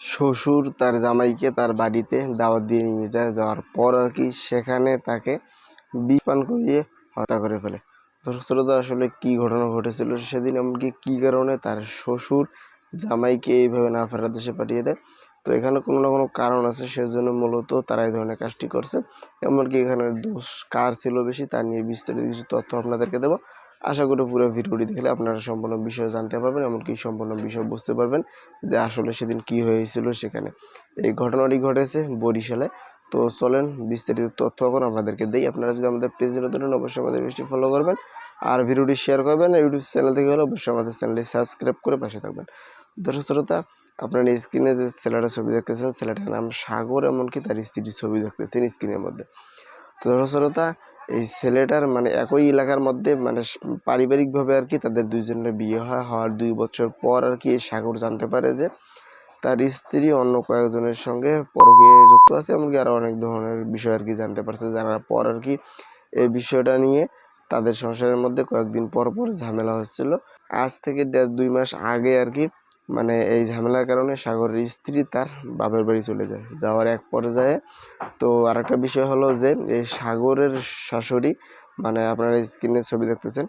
শ্বশুর তার জামাইকে তার বাড়িতে দাওয়াত দিয়ে নিয়ে যায়, যাওয়ার পর আর কি সেখানে তাকে বিষ পান করিয়ে হত্যা করে ফেলে। দর্শক শ্রোতা, আসলে কি ঘটনা ঘটেছিল সেদিন, এমনকি কি কারণে তার শ্বশুর জামাইকে এইভাবে না ফেরার দেশে পাঠিয়ে দেয়? তো এখানে কোনো না কোনো কারণ আছে, সেজন্য মূলত তারা এই ধরনের কাজটি করছে। এমনকি এখানে দোষ কার ছিল বেশি, তা নিয়ে বিস্তারিত কিছু তথ্য আপনাদেরকে দেবো। আশা করি পুরো ভিডিওটি দেখলে আপনারা সম্পূর্ণ বিষয় জানতে পারবেন, এমনকি সম্পূর্ণ বিষয় বুঝতে পারবেন যে আসলে সেদিন কি হয়েছিল সেখানে। এই ঘটনাটি ঘটেছে বরিশালে। তো চলেন বিস্তারিত তথ্য এখন আপনাদেরকে দেই। আপনারা যদি আমাদের পেজে নতুন অবশ্যই আমাদের পেজটি ফলো করবেন, আর ভিডিওটি শেয়ার করবেন ইউটিউব চ্যানেল থেকে হলে অবশ্যই আমাদের চ্যানেলটি সাবস্ক্রাইব করে পাশে থাকবেন। দর্শক শ্রোতা, আপনার স্ক্রিনে যে ছেলেটার ছবি দেখতেছেন, ছেলেটার নাম সাগর, এমনকি তার স্ত্রীর ছবি দেখতেছেন স্ক্রিনের মধ্যে। তো দর্শক শ্রোতা এই ছেলেটার মানে একই এলাকার মধ্যে মানে পারিবারিকভাবে আর কি তাদের দুইজনের বিয়ে হয়। হওয়ার দুই বছর পর আর কি সাগর জানতে পারে যে তার স্ত্রী অন্য কয়েকজনের সঙ্গে পরকীয়ায় যুক্ত আছে এমনকি আরও অনেক ধরনের বিষয় আর কি জানতে পারছে। জানার পর আর কি এই বিষয়টা নিয়ে তাদের সংসারের মধ্যে কয়েকদিন পর পর ঝামেলা হচ্ছিল। আজ থেকে দেড় দুই মাস আগে আর কি মানে এই ঝামেলার কারণে সাগরের স্ত্রী তার বাপের বাড়ি চলে যায়। যাওয়ার এক পর্যায়ে তো আর একটা বিষয় হলো যে, এই সাগরের শাশুড়ি মানে আপনারা স্ক্রিনে ছবি দেখতেছেন,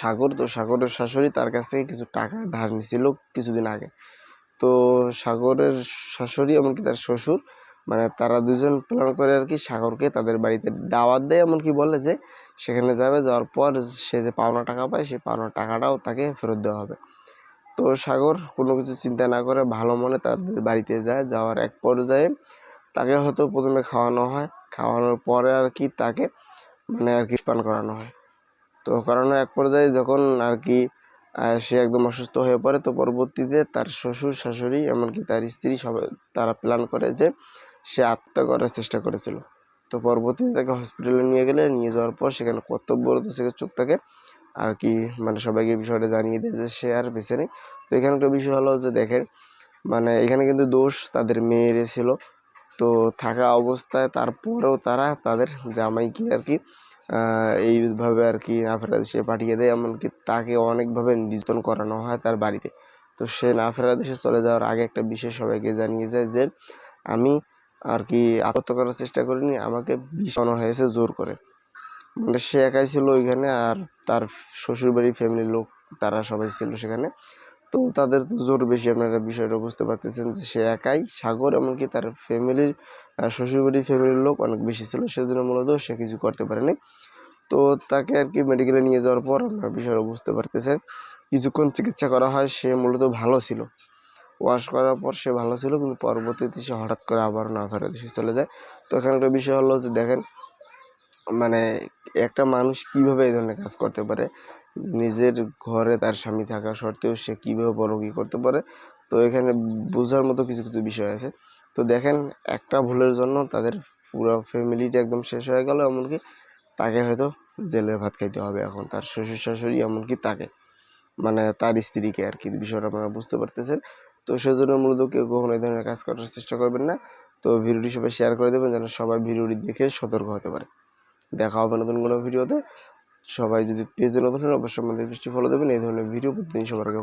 সাগর তো সাগরের শাশুড়ি তার কাছ থেকে কিছু টাকা ধার নিছিল কিছুদিন আগে। তো সাগরের শাশুড়ি এমনকি তার শ্বশুর মানে তারা দুজন প্ল্যান করে আর কি সাগরকে তাদের বাড়িতে দাওয়াত দেয়, এমনকি বলে যে, সেখানে যাবে, যাওয়ার পর সে যে পাওনা টাকা পায় সেই পাওনা টাকাটাও তাকে ফেরত দেওয়া হবে। তো সাগর কোনো কিছু চিন্তা না করে ভালো মনে তাদের বাড়িতে যায়, যাওয়ার এক পর্যায়ে তাকে হয়তো প্রথমে খাওয়ানো হয়। খাওয়ানোর পরে আর কি তাকে মানে আর কি পান করানো হয়। তো করানোর এক পর্যায়ে যখন আর কি সে একদম অসুস্থ হয়ে পড়ে, তো পরবর্তীতে তার শ্বশুর, শাশুড়ি এমনকি তার স্ত্রী সবাই তারা প্ল্যান করে যে সে আত্মহত্যা করার চেষ্টা করেছিল। তো পরবর্তীতে তাকে হসপিটালে নিয়ে গেলে, নিয়ে যাওয়ার পর সেখানে কর্তব্যরত চিকিৎসক তাকে আর কি মানে সবাইকে বিষয়টা জানিয়ে দেয় যে বেঁচে নেই। তো এখানে একটা বিষয় হলো যে দেখেন মানে এখানে কিন্তু দোষ তাদের মেয়ের ছিল। তো থাকা অবস্থায় তারপরেও তারা তাদের জামাইকে আর কি এইভাবে আর কি না ফেরা দেশে পাঠিয়ে দেয়। এমনকি তাকে অনেকভাবে নির্যাতন করানো হয় তার বাড়িতে। তো সে না ফেরা দেশে চলে যাওয়ার আগে একটা বিষয় সবাইকে জানিয়ে যায় যে আমি আর কি আত্মহত্যা করার চেষ্টা করিনি, আমাকে বিষানো হয়েছে জোর করে। মানে সে একাই ছিল ওইখানে আর তার শ্বশুর বাড়ির ফ্যামিলির লোক, তারা সবাই ছিল সেখানে। তো তাদের তো জোর বেশি, আপনারা বিষয়টা বুঝতে পারতেছেন যে সে একাই সাগর, এমনকি তার ফ্যামিলির শ্বশুরবাড়ির ফ্যামিলির লোক অনেক বেশি ছিল। সেজন্য মূলত সে কিছু করতে পারেনি। তো তাকে আর কি মেডিকেলে নিয়ে যাওয়ার পর আপনারা বিষয়টা বুঝতে পারতেছেন। কিছুক্ষণ চিকিৎসা করা হয়, সে মূলত ভালো ছিল। ওয়াশ করার পর সে ভালো ছিল, কিন্তু পরবর্তীতে সে হঠাৎ করে আবার না ফেরত এসে চলে যায়। তো এখানে একটা বিষয় হলো যে দেখেন মানে একটা মানুষ কীভাবে এই ধরনের কাজ করতে পারে? নিজের ঘরে তার স্বামী থাকা সত্ত্বেও সে কীভাবে পরকীয়া করতে পারে? তো এখানে বোঝার মতো কিছু কিছু বিষয় আছে। তো দেখেন, একটা ভুলের জন্য তাদের পুরো ফ্যামিলিটা একদম শেষ হয়ে গেল, এমনকি তাকে হয়তো জেলের ভাত খাইতে হবে এখন, তার শ্বশুর শাশুড়ি এমনকি তাকে। মানে তার স্ত্রীকে আর কি বিষয়টা আপনারা বুঝতে পারতেছেন। তো সেজন্য মূলত কেউ কখনো এই ধরনের কাজ করার চেষ্টা করবেন না। তো ভিডিওটি সবাই শেয়ার করে দেবেন, যেন সবাই ভিডিওটি দেখে সতর্ক হতে পারে। দেখা হবে নতুন কোনো ভিডিওতে। সবাই যদি পেজে নতুন হন অবশ্যই আমাদের পেজটি ফলো দেবেন। এই ধরনের ভিডিও প্রতিদিন সবার আগে